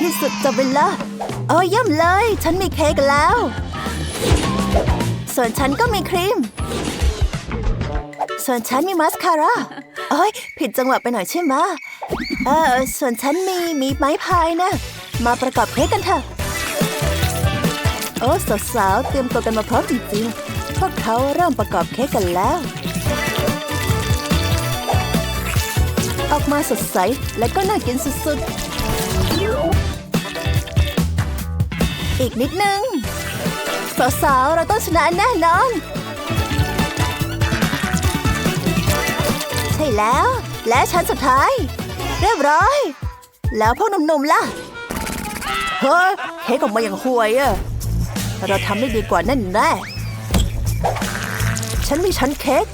ที่สุดจะเวลาโอ้ยเย่ำเลย ฉันมีเค้กแล้ว ส่วนฉันก็มีครีม ส่วนฉันมีมาสคาร่าโอ้ยผิดจังหวะไปหน่อยใช่ไหมเออส่วนฉันมีมีไม้พายนะ มาประกอบเค้กกันเถอะโอ้สาวๆเตรียมตัวกันมาพร้อมจริงๆพวกเขาเริ่มประกอบเค้กกันแล้ว ออกมาสดใสและก็น่ากินสุดๆ อีกนิดนึง สาวๆ เราต้องชนะแน่นอน ใช่แล้ว และชั้นสุดท้าย เรียบร้อย แล้วพวกหนุ่มๆ ล่ะ เฮ้ยเค้กออกมาอย่างห่วยอะเราทำได้ดีกว่านั่นแน่ฉันมีชั้นเค้ก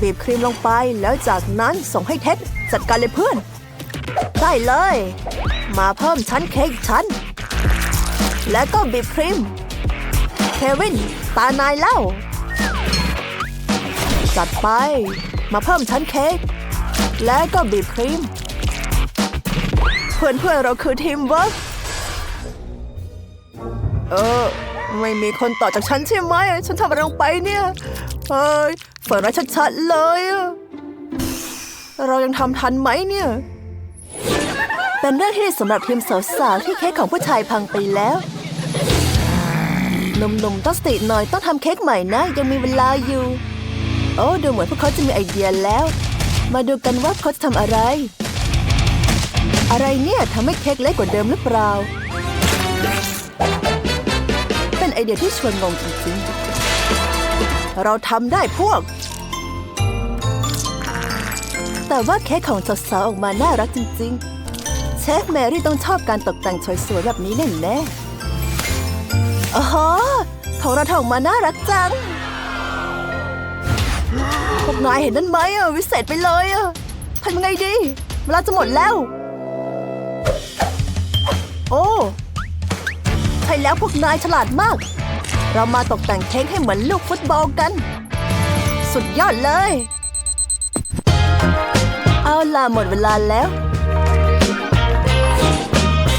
บีบครีมลงไปแล้วจากนั้นส่งให้เท็ดจัดการเลยเพื่อน ได้เลย มาเพิ่มชั้นเค้กชั้น แล้วก็บีบครีมเควิน ตานายเล่า จัดไป มาเพิ่มชั้นเค้กแล้วก็บีบครีม เพื่อนเพื่อนๆเราคือทีมเวิร์กเออ ไม่มีคนต่อจากฉันใช่ไหม ฉันทำอะไรลงไปเนี่ยเฮ้ยฝันร้าชัดๆเลย เรายังทำทันไหมเนี่ย เป็นเรื่องที่ดีสำหรับทีมสาวๆที่เค้กของผู้ชายพังไปแล้ว หนุ่มๆต้องสติหน่อยต้องทำเค้กใหม่นะ ยังมีเวลาอยู่ โอ้ดูเหมือนพวกเขาจะมีไอเดียแล้ว มาดูกันว่าเขาจะทำอะไร อะไรเนี่ยทำให้เค้กเล็กกว่าเดิมหรือเปล่า เป็นไอเดียที่ชวนงงจริงๆ เราทำได้พวก แต่ว่าเค้กของสาวๆออกมาน่ารักจริงๆ เชฟแมรี่ต้องชอบการตกแต่งสวยๆแบบนี้แน่ๆ อ๋อของเราทำออกมาน่ารักจัง พวกนายเห็นนั่นไหมอะวิเศษไปเลยอะทำยังไงดี เวลาจะหมดแล้ว โอ้ใช่แล้วพวกนายฉลาดมาก เรามาตกแต่งเค้กให้เหมือนลูกฟุตบอลกัน สุดยอดเลย เอาล่ะหมดเวลาแล้ว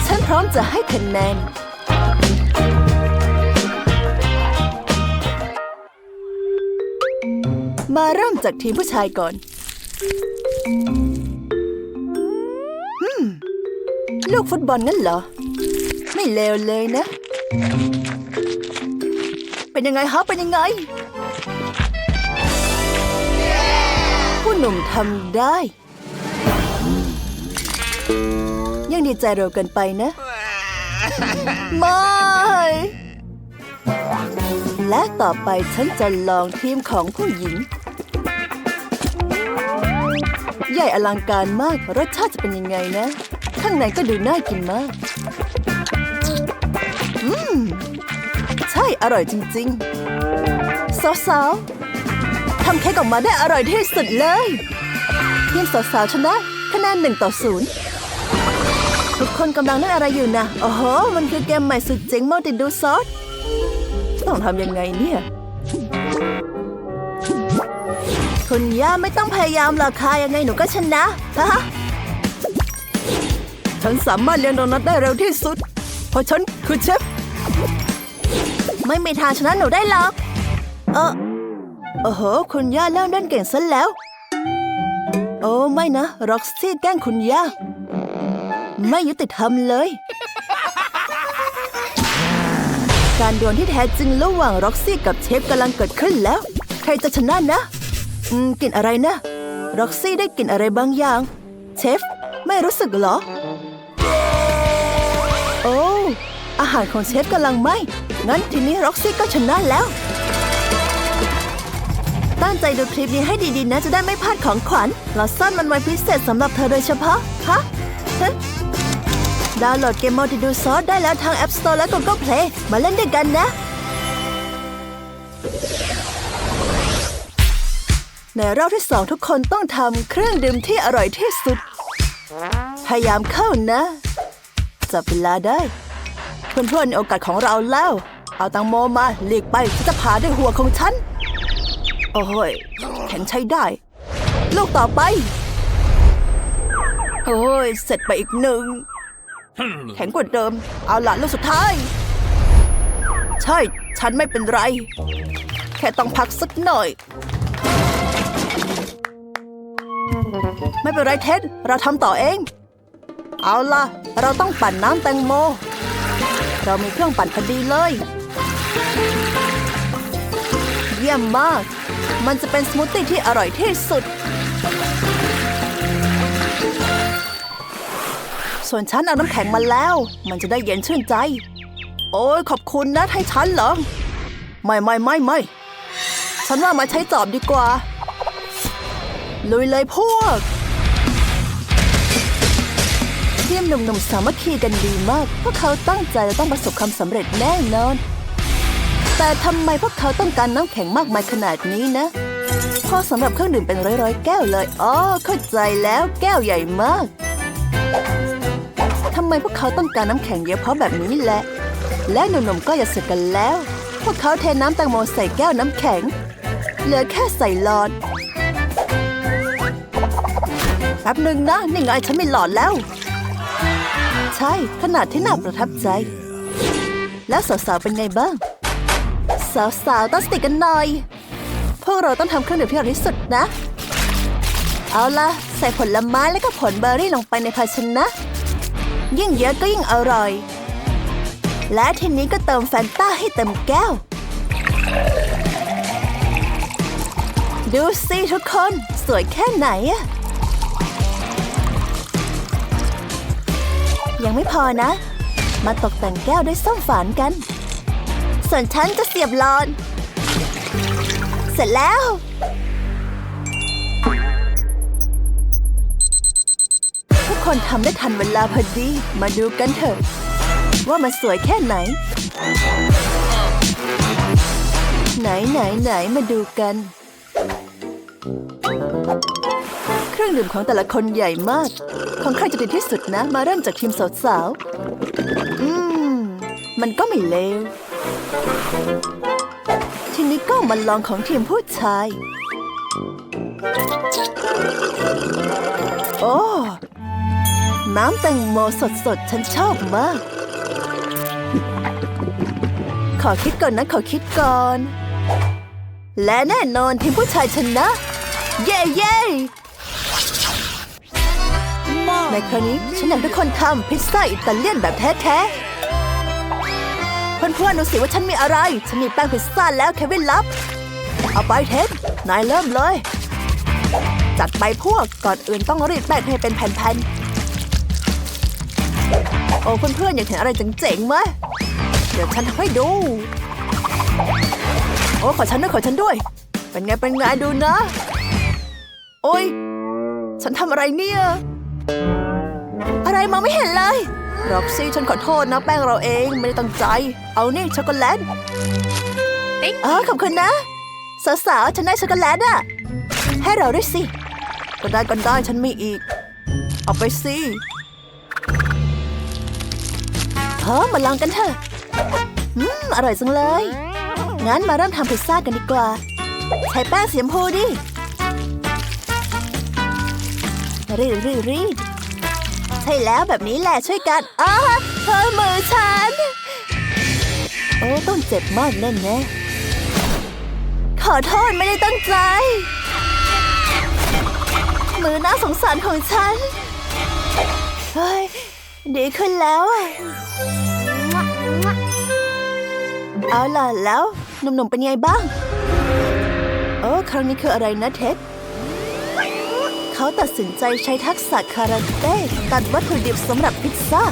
ฉันพร้อมจะให้คะแนน มาเริ่มจากทีมผู้ชายก่อนลูกฟุตบอลนั่นเหรอ ไม่เลวเลยนะ เป็นยังไงฮะ เป็นยังไง ผู้หนุ่มทำได้ ยังดีใจเร็วเกินไปนะ ไม่ และต่อไปฉันจะลองทีมของผู้หญิง ใหญ่อลังการมาก รสชาติจะเป็นยังไงนะ ข้างในก็ดูน่ากินมาก อืม ใช่อร่อยจริงๆ สาวๆทำเค้กออกมาได้อร่อยที่สุดเลยทีมสาวๆชนะคะแนนหนึ่งต่อศูนย์ทุกคนกำลังเล่นอะไรอยู่นะโอ้โห มันคือเกมใหม่สุดเจ๋งมัลติดูซอสต้องทำยังไงเนี่ย คุณย่าไม่ต้องพยายามหรอกค่ะยังไงหนูก็ชนะฮะฉันสามารถเลี้ยงโดนัทได้เร็วที่สุด เพราะฉันคือเชฟ ไม่มีทางชนะหนูได้หรอก เออโอ้โห คุณย่าเล่นเล่นเก่งซะแล้ว โอ้ไม่นะร็อกซี่แกล้งคุณย่า ไม่ยุติธรรมเลย การดวลที่แท้จริงระหว่างร็อกซี่กับเชฟกำลังเกิดขึ้นแล้ว ใครจะชนะนะ อืมกลิ่นอะไรนะร็อกซี่ได้กลิ่นอะไรบางอย่าง เชฟ ไม่รู้สึกเหรอ โอ้อาหารของเชฟกำลังไหมงั้นทีนี้ร็อกซี่ก็ชนะแล้ว ตั้งใจดูคลิปนี้ให้ดีๆนะจะได้ไม่พลาดของขวัญ เราซ่อนมันไว้พิเศษสำหรับเธอโดยเฉพาะ ฮะฮะดาวน์โหลดเกม Multi ดูซอสได้แล้วทาง App Store และ Google Play มาเล่นด้วยกันนะ ในรอบที่สองทุกคนต้องทำเครื่องดื่มที่อร่อยที่สุด พยายามเข้านะ จับเวลาได้ เพื่อนๆในโอกาสของเราแล้ว เอาตังโมมาหลีกไปฉันจะผ่าด้วยหัวของฉัน โอ้ยแข็งใช้ได้ ลูกต่อไป โอ้ยเสร็จไปอีกหนึ่ง แข็งกว่าเดิม เอาละลูกสุดท้าย ใช่ ฉันไม่เป็นไร แค่ต้องพักสักหน่อย ไม่เป็นไรเท็ด เราทำต่อเอง เอาล่ะ เราต้องปั่นน้ำแตงโม เรามีเครื่องปั่นพอดีเลย เยี่ยมมาก มันจะเป็นสมูทตี้ที่อร่อยที่สุด ส่วนฉันเอาน้ำแข็งมาแล้ว มันจะได้เย็นชื่นใจ โอ้ยขอบคุณนะให้ฉันเหรอ ไม่ไม่ไม่ไม่ ฉันว่ามาใช้จอบดีกว่าลุยเลยพวก ทีมหนุ่มๆสามัคคีกันดีมาก พวกเขาตั้งใจจะต้องประสบความสำเร็จแน่นอน แต่ทำไมพวกเขาต้องการน้ำแข็งมากมายขนาดนี้นะ พอสำหรับเครื่องดื่มเป็นร้อยๆแก้วเลยอ๋อเข้าใจแล้วแก้วใหญ่มากทำไมพวกเขาต้องการน้ำแข็งเยอะเพราะแบบนี้แหละ และหนุ่มๆก็จะเสร็จกันแล้ว พวกเขาเทน้ำแตงโมใส่แก้วน้ำแข็ง เหลือแค่ใส่หลอดแป๊บหนึ่งนะนี่ไงฉันไมีหลอดแล้ว ช่ ขนาดที่น่าประทับใจ แล้วสาวๆเป็นไงบ้าง สาวๆต้องสติกันหน่อย พวกเราต้องทำเครื่องดื่มที่อร่อยที่สุดนะ เอาล่ะ ใส่ผลไม้และก็ผลเบอร์รี่ลงไปในภาชนะ ยิ่งเยอะก็ยิ่งอร่อย และทีนี้ก็เติมแฟนต้าให้เต็มแก้ว ดูสิทุกคนสวยแค่ไหนอะ ยังไม่พอนะ มาตกแต่งแก้วด้วยส้มฝานกัน ส่วนฉันจะเสียบลอดเสร็จแล้ว ทุกคนทำได้ทันเวลาพอดี มาดูกันเถอะ ว่ามันสวยแค่ไหน ไหนไหนไหนมาดูกัน รื่องดื่มของแต่ละคนใหญ่มาก ของใครจะดีที่สุดนะ มาเริ่มจากทีมสาวๆ อืม มันก็ไม่เลว ทีนี้ก็มาลองของทีมผู้ชาย โอ้ น้ำแตงโมสดๆ ฉันชอบมาก ขอคิดก่อนนะ ขอคิดก่อน และแน่นอนทีมผู้ชายชนะ เย้เย้ ในครั้งนี้ฉันอยากทุกคนทำพิซซ่าอิตาเลียนแบบแท้ๆเพื่อนๆดูสิว่าฉันมีอะไร ฉันมีแป้งพิซซ่าแล้วเควินรับ เอาไปเท็ดนายเริ่มเลย จัดไปพวกก่อนอื่นต้องรีดแป้งให้เป็นแผ่นๆ โอ้เพื่อนๆอยากเห็นอะไรเจ๋งๆไหมเดี๋ยวฉันทำให้ดู โอ้ขอฉันด้วยขอฉันด้วย เป็นไงเป็นไงดูนะ โอ้ยฉันทำอะไรเนี่ย มองไม่เห็นเลยร็อกซี่ฉันขอโทษนะแป้งเราเองไม่ได้ตั้งใจ เอานี่ช็อกโกแลตเออขอบคุณนะสาวๆฉันได้ช็อกโกแลตอะให้เราด้วยสิก็ได้ก็ได้ฉันมีอีก เอาไปสิเฮ้มาลองกันเถอะอืมอร่อยจังเลย งั้นมาเริ่มทำพิซซ่ากันดีกว่า ใช้แป้งสีชมพูดิรีดรีดรีด ใช่แล้วแบบนี้แหละช่วยกันอ้าเธอมือฉัน โอ้ต้องเจ็บมากแน่แน่ขอโทษไม่ได้ตั้งใจ มือน่าสงสารของฉัน เฮ้ย ดีขึ้นแล้วอะเอาล่ะแล้วหนุ่มๆเป็นไงบ้างโอ้ครั้งนี้คืออะไรนะเท็ด เขาตัดสินใจใช้ทักษะคาราเต้ตัดวัตถุดิบสำหรับพิซซ่า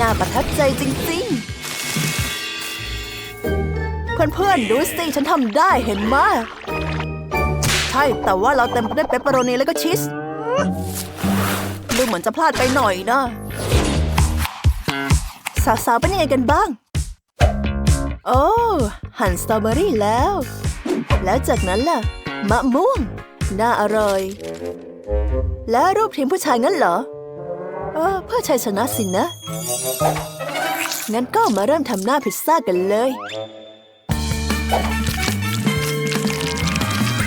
น่าประทับใจจริงๆ เพื่อนๆ ดูสิ ฉันทำได้เห็นไหมใช่ แต่ว่าเราเต็มไปด้วยเปปเปอโรนีแล้วก็ชีส ดูเหมือนจะพลาดไปหน่อยนะ สาวๆ เป็นยังไงกันบ้าง โอ้ หั่นสตรอเบอรี่แล้ว แล้วจากนั้นล่ะ มะม่วง น่าอร่อย แล้วรูปทีมผู้ชายงั้นเหรอ เออเพื่อชัยชนะสินะ งั้นก็มาเริ่มทำหน้าพิซซ่ากันเลย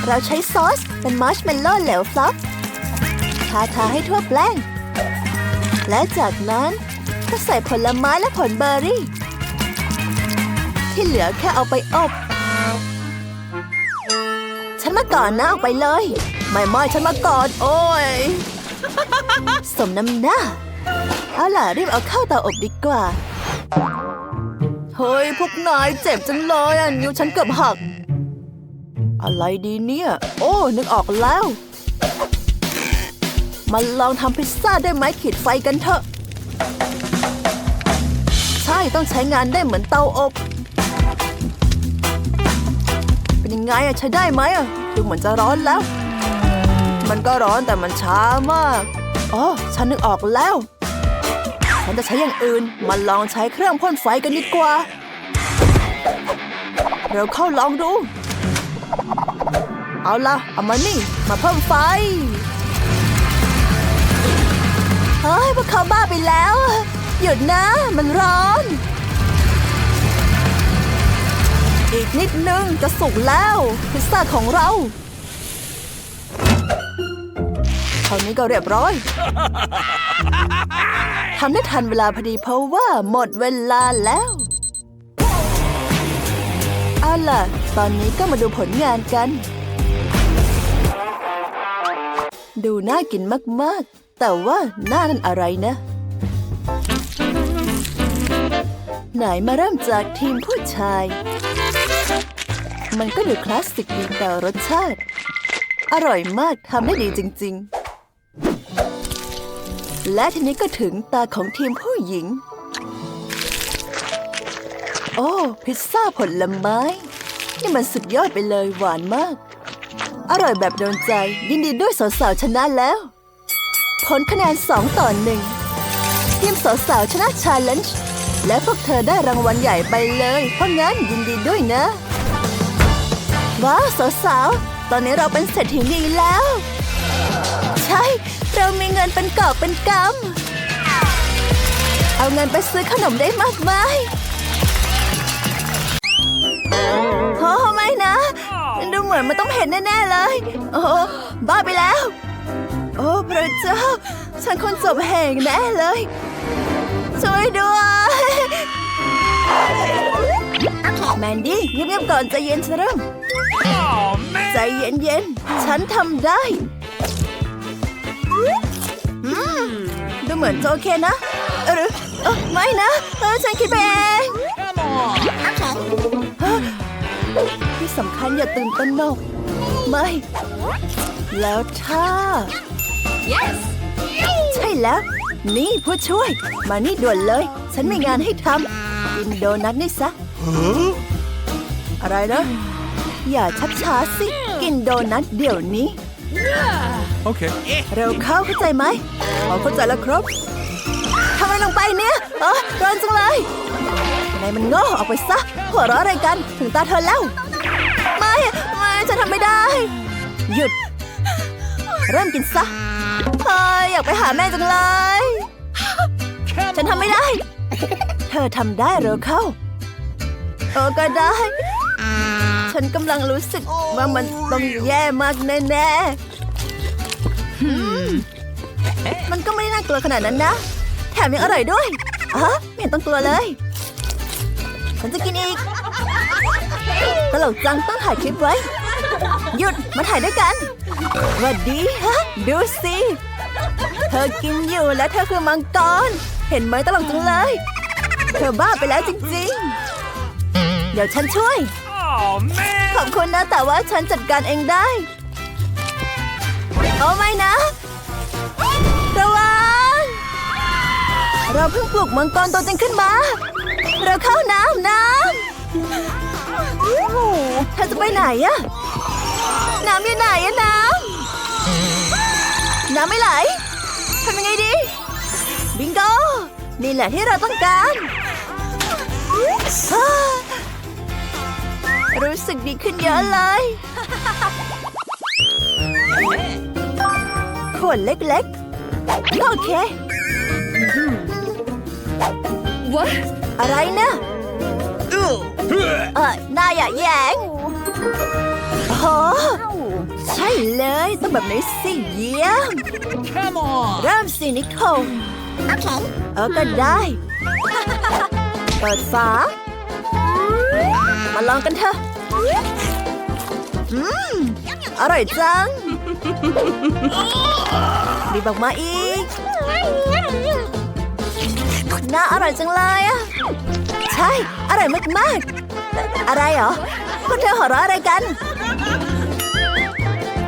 เราใช้ซอสเป็นมาร์ชเมลโล่เหลวฟลัฟทาทาให้ทั่วแป้ง และจากนั้นก็ใส่ผลไม้และผลเบอร์รี่ ที่เหลือแค่เอาไปอบ นมาก่อนนะเอาไปเลย ไม่ไม่ฉันมาก่อน โอ้ย สมน้ำหน้า เอาล่ะรีบเอาเข้าเตาอบดีกว่า เฮ้ย พวกนายเจ็บจังเลยอะนิ้วฉันเกือบหัก อะไรดีเนี่ย โอ้ นึกออกแล้ว มาลองทำพิซซ่าได้ไหมขีดไฟกันเถอะ ใช่ต้องใช้งานได้เหมือนเตาอบ เป็นยังไงอะใช้ได้ไหมอะ ดูเหมือนจะร้อนแล้ว มันก็ร้อนแต่มันช้ามากอ๋อฉันนึกออกแล้ว ฉันจะใช้อย่างอื่น มาลองใช้เครื่องพ่นไฟกันดีกว่า เราเข้าลองดู เอาละเอามานี่ มาเพิ่มไฟเฮ้ยพวกเขาบ้าไปแล้ว หยุดนะ มันร้อน อีกนิดนึงจะสุกแล้ว พิซซ่าของเราเท่านี้ก็เรียบร้อยทำได้ทันเวลาพอดีเพราะว่าหมดเวลาแล้ว เอาล่ะ ตอนนี้ก็มาดูผลงานกัน ดูน่ากินมากๆ แต่ว่าหน้านั่นอะไรนะ ไหนมาเริ่มจากทีมผู้ชาย มันก็ดูคลาสสิกดีแต่รสชาติ อร่อยมากทำได้ดีจริง ๆ และทีนี้ก็ถึงตาของทีมผู้หญิง โอ้ พิซซ่าผลไม้ นี่มันสุดยอดไปเลยหวานมาก อร่อยแบบโดนใจ ยินดีด้วยสาวๆชนะแล้ว ผลคะแนน2ต่อหนึ่งทีมสาวๆชนะชาเลนจ์และพวกเธอได้รางวัลใหญ่ไปเลย เพราะงั้นยินดีด้วยนะ ว้าวสาวๆ ตอนนี้เราเป็นเศรษฐีนีแล้ว ใช่ เรามีเงินเป็นกอบเป็นกำ เอาเงินไปซื้อขนมได้มากมายโอ้ไม่นะ ดูเหมือนมันต้องเห็นแน่ๆเลย โอ้บ้าไปแล้ว โอ้พระเจ้า ฉันคนจบแห่งแน่เลย ช่วยด้วยแมนดี้เงียบๆก่อนใจเย็นฉันเริ่ม Oh, man. ใจเย็นๆ ฉันทำได้อืมดูเหมือนจะโอเคนะเออเออไม่นะเออฉันคิดไปเอง Come on. ที่สำคัญอย่าตื่นตระหนก ไม่ แล้วถ้า Yes. ใช่แล้ว นี่ผู้ช่วย มานี่ด่วนเลย ฉันมีงานให้ทำกินโดนัทนี่ซะ อะไรนะ อย่าชักช้าสิ กินโดนัทเดี๋ยวนี้ Okay. เร็วเข้าเข้าใจไหมขอเข้าใจแล้วครับทำอะไรลงไปเนี่ยเออร้อนจังเลยนายมันโง่ออกไปซะ หัวเราะอะไรกัน ถึงตาเธอแล้ว ไม่ ไม่ฉันทำไม่ได้ หยุด เริ่มกินซะเฮ้ยอยากไปหาแม่จังเลย Come ฉันทำไม่ได้ เธอทำได้เร็วเข้า เออก็ได้ ฉันกำลังรู้สึกว่ามันต้องแย่มากแน่ๆอืมมันก็ไม่ได้น่ากลัวขนาดนั้นนะ แถมยังอร่อยด้วยอะไม่เห็นต้องกลัวเลย ฉันจะกินอีกตลกจังต้องถ่ายคลิปไว้ หยุดมาถ่ายด้วยกันหวัดดีฮะ ดูสิ เธอกินอยู่และเธอคือมังกร เห็นไหมตลกจังเลย เธอบ้าไปแล้วจริงๆ เดี๋ยวฉันช่วย Oh, man. ขอบคุณนะแต่ว่าฉันจัดการเองได้ โอ้ไม่นะระวังเราเพิ่งปลุกมังกรตัวจริงขึ้นมา เราเข้าน้ำน้ำเธอจะไปไหนอะน้ำอยู่ไหนอะน้ำน้ำไม่ไหลทำยังไงดี บิงโกนี่แหละที่เราต้องการ รู้สึกดีขึ้นเยอะเลย ขวดเล็กๆ โอเค What? อะไรนะ Ugh. เออนายอย่าแหยงโอ้โหใช่เลย ต้องแบบนี้สิเยี่ยม Come on. เริ่มสินิโคลโอเคเออก็ได้ เปิดฝา มาลองกันเถอะอืมอร่อยจังบีบออกมาอีก น่าอร่อยจังเลยอะใช่ อร่อยมากๆ อะไรเหรอพวกเธอหัวเราะอะไรกัน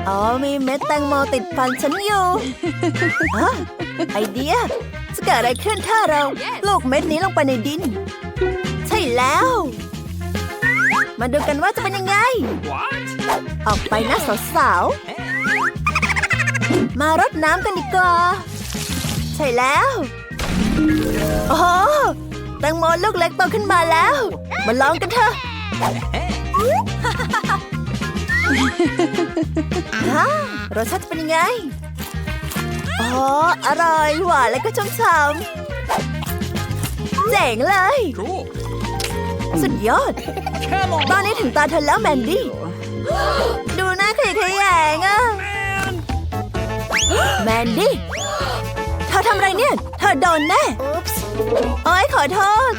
อ๋อ มีเม็ดแตงโมติดฟันฉันอยู่ไอเดีย จะเกิดอะไรขึ้นถ้าเราลูกเม็ดนี้ลงไปในดิน ใช่แล้ว มาดูกันว่าจะเป็นยังไง What? ออกไปนะสาวๆ มารดน้ำกันดีกว่า ใช่แล้ว โอ้โหแตงโมลูกเล็กโตขึ้นมาแล้ว มาลองกันเถอะฮะรสชาติจะเป็นยังไง อ๋อ อร่อย หวานและก็ชุ่มฉ่ำเจ๋งเลย Cool. สุดยอด Come on. ตอนนี้ถึงตาเธอแล้วแมนดี้ ดูหน้าขยะแขยงอะ Man. แมนดี้ เธอทำอะไรเนี่ย เธอโดนแน่โอ้ยขอโทษ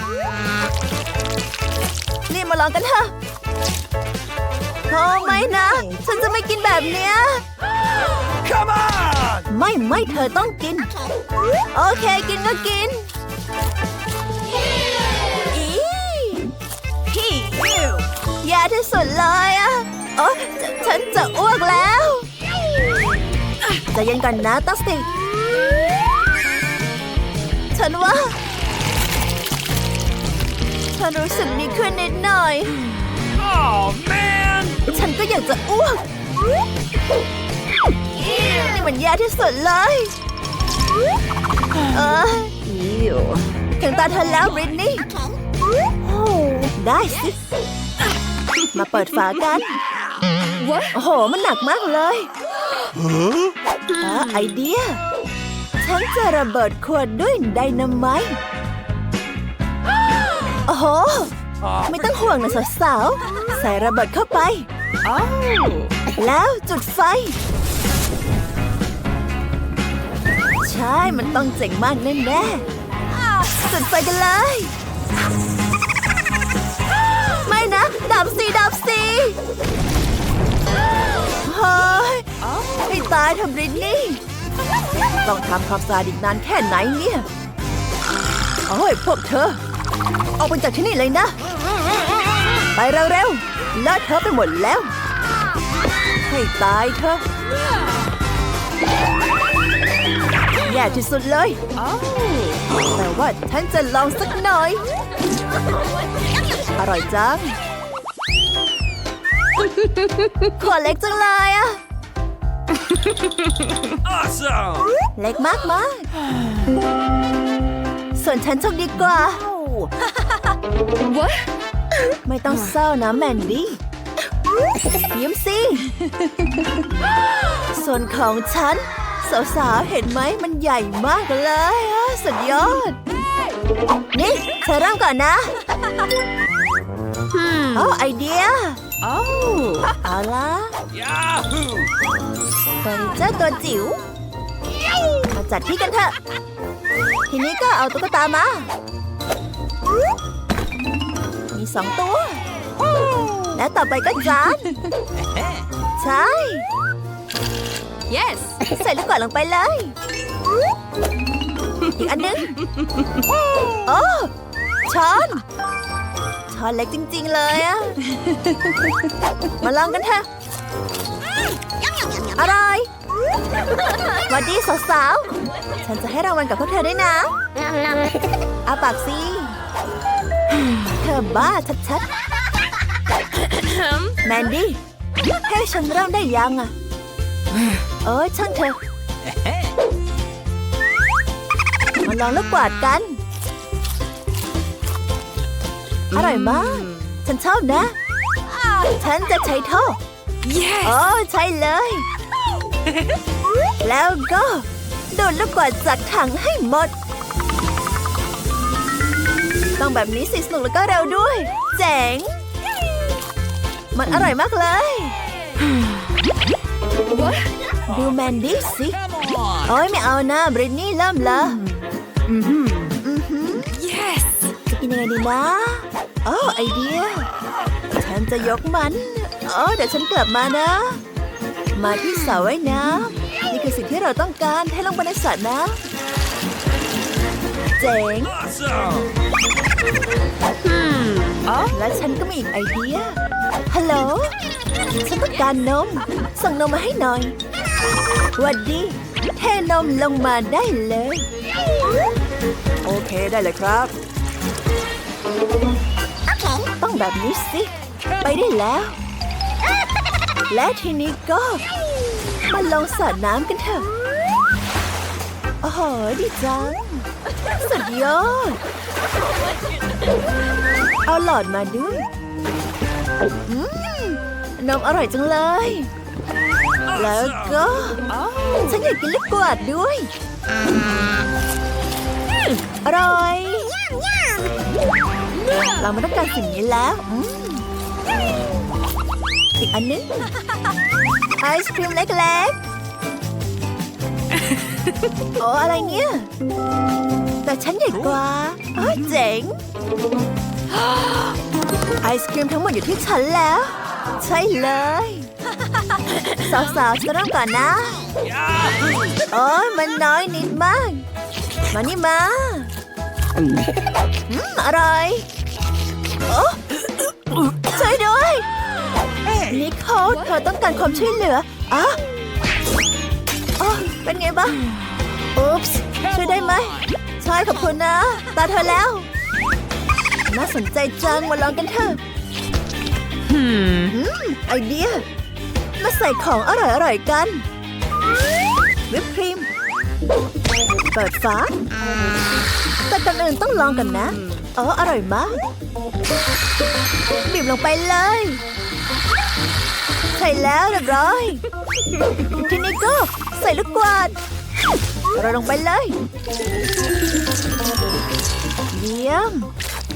นี่มาลองกันเถอะโอ้ไม่นะ ฉันจะไม่กินแบบเนี้ย Come on. ไม่ไม่เธอต้องกิน โอเคกินก็กิน แย่ที่สุดเลยอะโอ้ฉฉันจะอ้วกแล้วจะเย็นก่อนนะตัสติกฉันว่า ฉันรู้สึกดีขึ้นนิดหน่อย Oh man. ฉันก็อยากจะอ้วก นี่มันแย่ที่สุดเลยเออถึงตาเธอแล้วบริตนี่ ได้สิ มาเปิดฝากัน What? โอ้โห มันหนักมากเลยอ่าไอเดีย ฉันจะระเบิดขวดด้วยไดนาไมต์โอ้โห Oh. ไม่ต้องห่วงนะสาวๆ ใส่ระเบิดเข้าไป Oh. แล้วจุดไฟ ใช่ มันต้องเจ๋งมากแน่ๆจุดไฟกันเลยไม่นะ ดับสิดับสิเฮ้ยให้ตายเถอะบริตนี่ ต้องทำความสะอาดอีกนานแค่ไหนเนี่ยโอ้ยพวกเธอ ออกไปจากที่นี่เลยนะ ไปเร็วๆเลอะเธอไปหมดแล้ว ให้ตายเถอะแย่ที่สุดเลย แต่ว่าฉันจะลองสักหน่อย อร่อยจัง ขวดเล็กจังเลยอะ Awesome. เล็กมากมากๆส่วนฉันโชคดีกว่า What? ไม่ต้องเศร้านะแมนดี้ยิ้มสิ ส่วนของฉัน สาวๆ เห็นไหมมันใหญ่มากเลยอะสุดยอด นี่เธอเริ่มก่อนนะโอ้ไอเดีย Oh. เอาละ Yahoo. เฟอร์นิเจอร์ตัวจิ๋วมาจัดที่กันเถอะ ทีนี้ก็เอาตุ๊กตามา มีสองตัว และต่อไปก็จานใช่ Yes. ใส่ลูกกวาดลงไปเลย อีกอันหนึง โอ้ช้อน ช้อนเล็กจริง ๆ เลยอะมาลองกันเถอะอร่อยวัดดีสาวๆ ฉันจะให้รางวัลกับพวกเธอด้วยนะอาปากสิเธอบ้าชัดๆ แมนดี้ ให้ฉันเริ่มได้ยังอะเอ้ยช่างเถอมาลองลูกกวาดกัน อร่อยมาก ฉันชอบนะ ฉันจะใช้ท่อ Yes. โอ้ใช่เลย แล้วก็ดูดลูกกวาดจากถังให้หมด ต้องแบบนี้สิสนุกแล้วก็เร็วด้วย เจ๋ง มันอร่อยมากเลย What? ดูแมนดี้สิ Come on. โอ้ยไม่เอานะบริตนี่เริ่มละอือหืออือหือ Yes. จะกินยังไงดีนะ โอ้ไอเดีย ฉันจะยกมันอ๋อเดี๋ยวฉันกลับมานะ มาที่สระว่ายน้ำนี่คือสิ่งที่เราต้องการให้ลงไปในสระนะเจ๋ง Awesome. Oh. และฉันก็มีอีกไอเดีย ฮัลโหล ฉันต้องการนม ส่งนมมาให้หน่อยหวัดดีเทนมลงมาได้เลย โอเคได้เลยครับต้อง แบบนี้สิ ไปได้แล้ว และทีนี้ก็มาลงสระน้ำกันเถอะโอ้โหดีจัง สุดยอด เอาหลอดมาด้วยอืมนมอร่อยจังเลย แล้วก็ ฉันอยากกินลูกกวาดด้วย อร่อย เราไม่ต้องการสิ่งนี้แล้วอืมอีกอันนึงไอศครีมเล็กๆ โอ้อะไรเนี่ย แต่ฉันใหญ่กว่าเอ้ยเจ๋ง ไอศครีมทั้งหมดอยู่ที่ฉันแล้ว ใช่เลย สาวๆจะเริ่มก่อนนะ โอ้ยมันน้อยนิดมาก มานี่มา อืมอร่อยโอ้ช่วยด้วย นิโคลเธอต้องการความช่วยเหลืออะอ๋อเป็นไงบ้างอุ๊ปส์ช่วยได้ไหมใช่ขอบคุณนะ ตาเธอแล้ว น่าสนใจจังมาลองกันเถอะ Hmm. อืมไอเดีย มาใส่ของอร่อยๆกัน วิปครีม เปิดฝาแต่ ก่อนอื่นต้องลองกันนะ อ๋อ อร่อยมาก บีบลงไปเลย ใส่แล้วเรียบร้อย ทีนี้ก็ใส่ลูกกวาดเราลงไปเลย เยี่ยม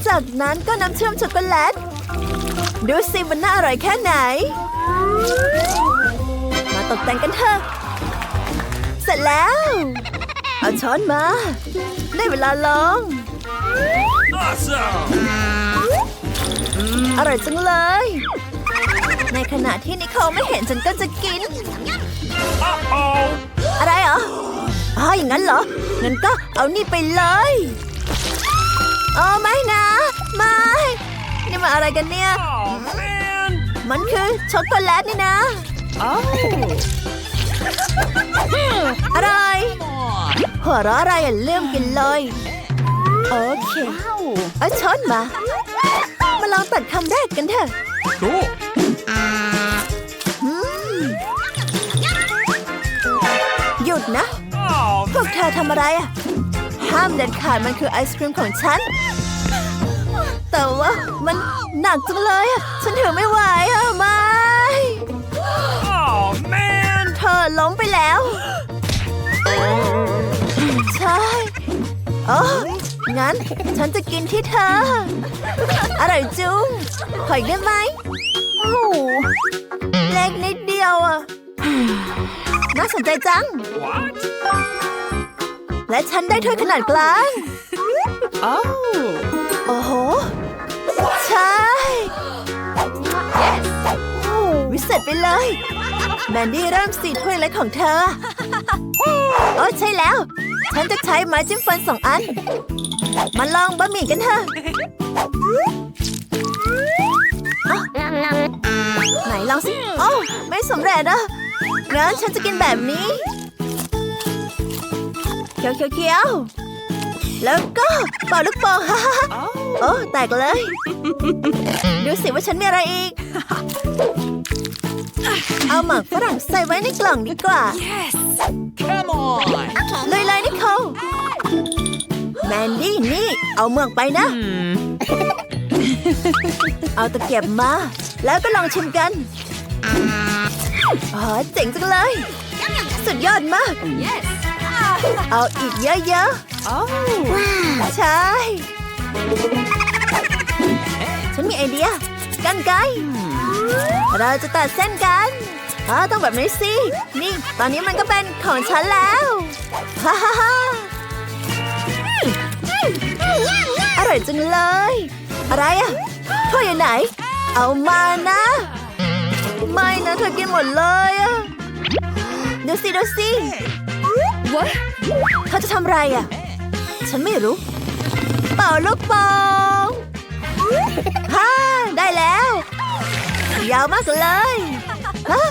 จากนั้นก็น้ำเชื่อมช็อกโกแลต ดูสิมันน่าอร่อยแค่ไหน มาตกแต่งกันเถอะ เสร็จแล้ว เอาช้อนมา ได้เวลาลอง Awesome. อร่อยจังเลย ในขณะที่นิโคลไม่เห็นฉันก็จะกิน Uh-oh. อะไรเหรออ๋ออย่างนั้นเหรอ งั้นก็เอานี่ไปเลยอ๋อไม่นะ ไม่ นี่มันอะไรกันเนี่ย Oh, man. มันคือช็อกโกแลตนี่นะ Oh. อร่อย Come on. หัวเราะอะไรอะเลื่อมกินเลย โอเค Wow. เอาช้อนมา มาลองตัดคำแรกกันเถอะ Cool. อืมหยุดนะ Oh, พวกเธอทำอะไรอะ ห้ามเด็ดขาดมันคือไอศครีมของฉัน แต่ว่ามันหนักจังเลยอะ ฉันถือไม่ไหวอะ โอ้งั้นฉันจะกินที่เธอ อร่อยจุงขออีกได้ไหมโอ้โหเล็กนิดเดียวอะ น่าสนใจจัง What? และฉันได้ถ้วยขนาดกลาง Oh. โอ้โห ใช่โอ้วิเศษไปเลย แมนดี้เริ่มสีถ้วยเล็กของเธอ โอ้ใช่แล้ว ฉันจะใช้ไม้จิ้มฟันสองอัน มาลองบะหมี่กันเถอะอะไหนลองสิ โอ้ไม่สำเร็จอะงั้นฉันจะกินแบบนี้ เคี้ยวเคี้ยวเคี้ยวแล้วก็เป่าลูกโป่งฮ่าโอ้แตกเลย ดูสิว่าฉันมีอะไรอีก เอาหมากฝรั่งใส่ไว้ในกล่องดีกว่า Yes. Come on. เลยเลยนิโคลแมนดี้นี่ เอาเมือกไปนะ Hmm. เอาตะเกียบมา แล้วก็ลองชิมกันอ๋อเจ๋งจังเลย สุดยอดมาก Yes. เอาอีกเยอะ Oh. ๆใช่ ฉันมีไอเดีย กันไกร เราจะตัดเส้นกันอ่าต้องแบบนี้สิ นี่ ตอนนี้มันก็เป็นของฉันแล้วฮ่าฮ่าฮ่าอร่อยจังเลย อะไรอะถ้วยอยู่ไหน เอามานะ ไม่นะเธอกินหมดเลยอะดูสิดูสิ What? เขาจะทำอะไรอะฉันไม่รู้ เป่าลูกโป่งฮ่าได้แล้ว ยาวมากเลยฮะ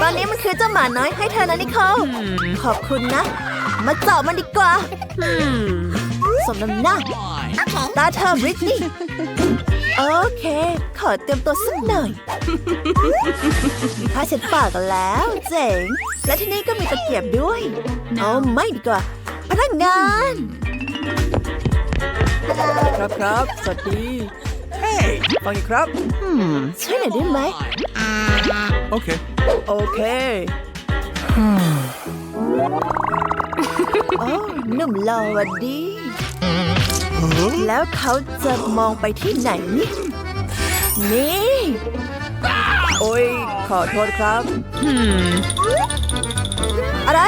ตอนนี้มันคือเจ้าหมาน้อยให้เธอนะนิโคลขอบคุณนะ มาเจาะมันดีกว่า Hmm. สมน้ำหน้าตาเธอบริตนี่โอเค ขอเตรียมตัวสักหน่อยผ้าเช็ดปากกันแล้ว เจ๋ง และที่นี่ก็มีตะเกียบด้วย เอาไม่ดีกว่า พนักงาน ครับครับ สวัสดี Hey, ฟังอีกครับ hmm, ช่วยหน่อยได้ไหม okay. โอเค โอ้หนุ่มหล่อหวัดดี แล้วเขาจะมองไปที่ไหน นี่นี่โอ้ย ขอโทษครับ Hmm. อะไร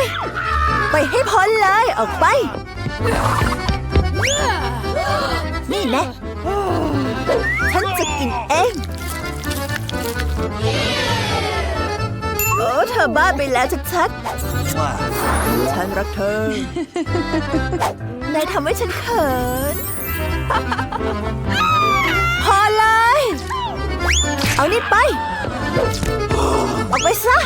ไปให้พ้นเลย ออกไป นี่แนะฉันจะ กินเองโอ้เธอบ้าไปแล้วชัดฉันรักเธอๆนายทำให้ฉันเขิน พอเลย เอานี่ไปออกไปซะ